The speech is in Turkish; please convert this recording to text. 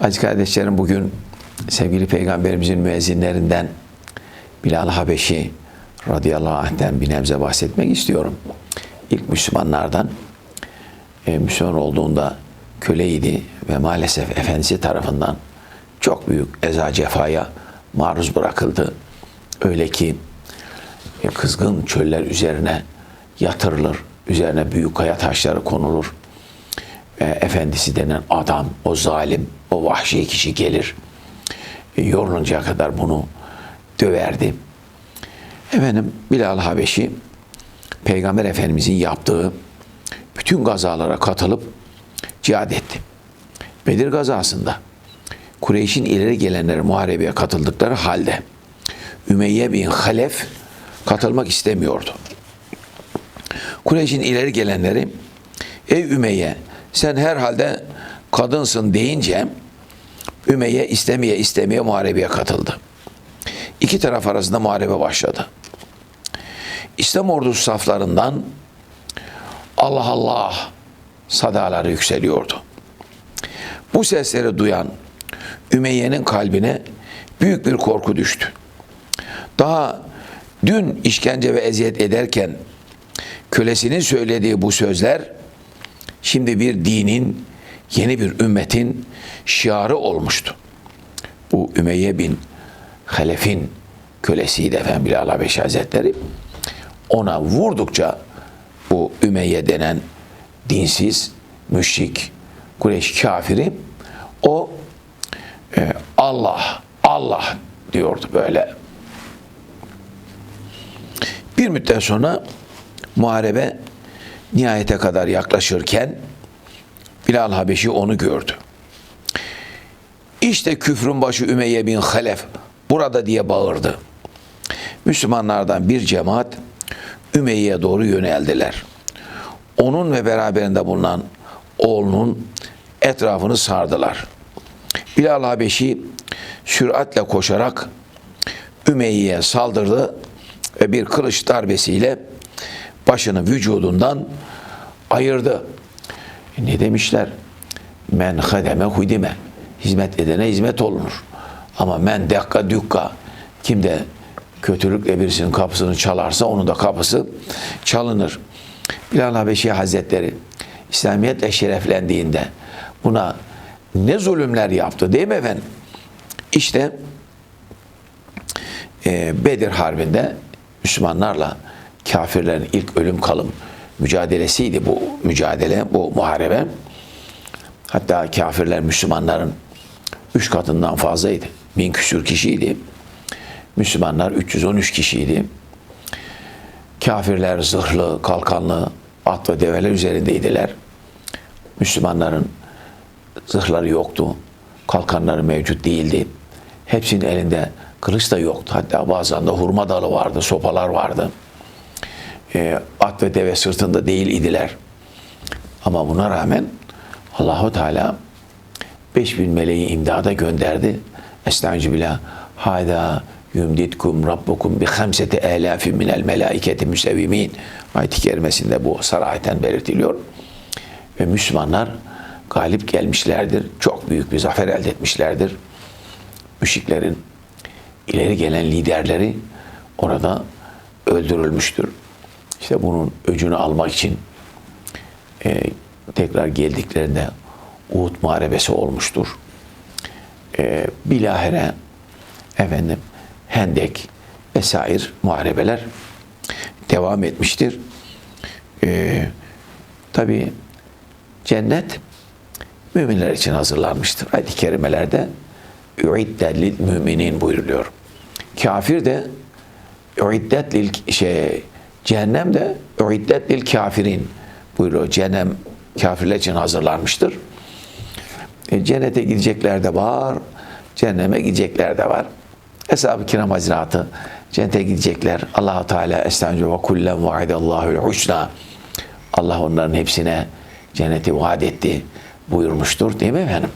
Aziz kardeşlerim bugün sevgili peygamberimizin müezzinlerinden Bilal Habeşi radıyallahu anh'ten bir nebze bahsetmek istiyorum. İlk Müslümanlardan e, Müslüman olduğunda köleydi ve maalesef efendisi tarafından çok büyük eza cefaya maruz bırakıldı. Öyle ki e, kızgın çöller üzerine yatırılır, üzerine büyük kaya taşları konulur. E, efendisi denen adam, o zalim, o vahşi kişi gelir. E, yoruluncaya kadar bunu döverdi. Efendim Bilal Habeşi Peygamber Efendimizin yaptığı bütün gazalara katılıp cihad etti. Bedir gazasında Kureyş'in ileri gelenleri muharebeye katıldıkları halde Ümeyye bin Halef katılmak istemiyordu. Kureyş'in ileri gelenleri ey Ümeyye sen herhalde kadınsın deyince Ümeyye istemeye istemeye muharebeye katıldı. İki taraf arasında muharebe başladı. İslam ordusu saflarından Allah Allah sadaları yükseliyordu. Bu sesleri duyan Ümeyye'nin kalbine büyük bir korku düştü. Daha dün işkence ve eziyet ederken kölesinin söylediği bu sözler şimdi bir dinin, yeni bir ümmetin şiarı olmuştu. Bu Ümeyye bin Halef'in kölesiydi efendim Bilal Habeşi Hazretleri. Ona vurdukça bu Ümeyye denen dinsiz, müşrik, Kureyş kafiri o e, Allah, Allah diyordu böyle. Bir müddet sonra muharebe nihayete kadar yaklaşırken Bilal Habeşi onu gördü. İşte küfrün başı Ümeyye bin Halef burada diye bağırdı. Müslümanlardan bir cemaat Ümeyye'ye doğru yöneldiler. Onun ve beraberinde bulunan oğlunun etrafını sardılar. Bilal Habeşi süratle koşarak Ümeyye'ye saldırdı ve bir kılıç darbesiyle başını vücudundan ayırdı. Ne demişler? Men hademe hudime. Hizmet edene hizmet olunur. Ama men dekka dükka. Kim de kötülükle birisinin kapısını çalarsa onun da kapısı çalınır. Bilal Habeşi Hazretleri İslamiyetle şereflendiğinde buna ne zulümler yaptı değil mi efendim? İşte e, Bedir Harbi'nde Müslümanlarla kafirlerin ilk ölüm kalım mücadelesiydi bu mücadele, bu muharebe. Hatta kafirler Müslümanların üç katından fazlaydı. Bin küsür kişiydi. Müslümanlar 313 kişiydi. Kafirler zırhlı, kalkanlı, at ve develer üzerindeydiler. Müslümanların zırhları yoktu. Kalkanları mevcut değildi. Hepsinin elinde kılıç da yoktu. Hatta bazen de hurma dalı vardı, sopalar vardı. E, at ve deve sırtında değil idiler. Ama buna rağmen Allahu Teala 5000 meleği imdada gönderdi. Estaizu billah. Hayda yumditkum rabbukum bi hamseti elafin minel melaiketi müsevvimin. Ayet-i kerimesinde bu saraheten belirtiliyor. Ve Müslümanlar galip gelmişlerdir. Çok büyük bir zafer elde etmişlerdir. Müşriklerin ileri gelen liderleri orada öldürülmüştür. İşte bunun öcünü almak için e, tekrar geldiklerinde Uhud muharebesi olmuştur. E, bilahare efendim Hendek vesaire muharebeler devam etmiştir. E, Tabi cennet müminler için hazırlanmıştır. Ayet-i kerimelerde üiddet lil müminin buyuruluyor. Kafir de üiddet lil şey cehennem de üiddet lil kafirin buyuruyor. Cehennem kafirler için hazırlanmıştır. E, cennete gidecekler de var, cehenneme gidecekler de var. Eshab-ı kiram hazretleri cennete gidecekler. allah Teala estağfirullah ve kullen vaadallahul husna. Allah onların hepsine cenneti vaat etti buyurmuştur değil mi efendim?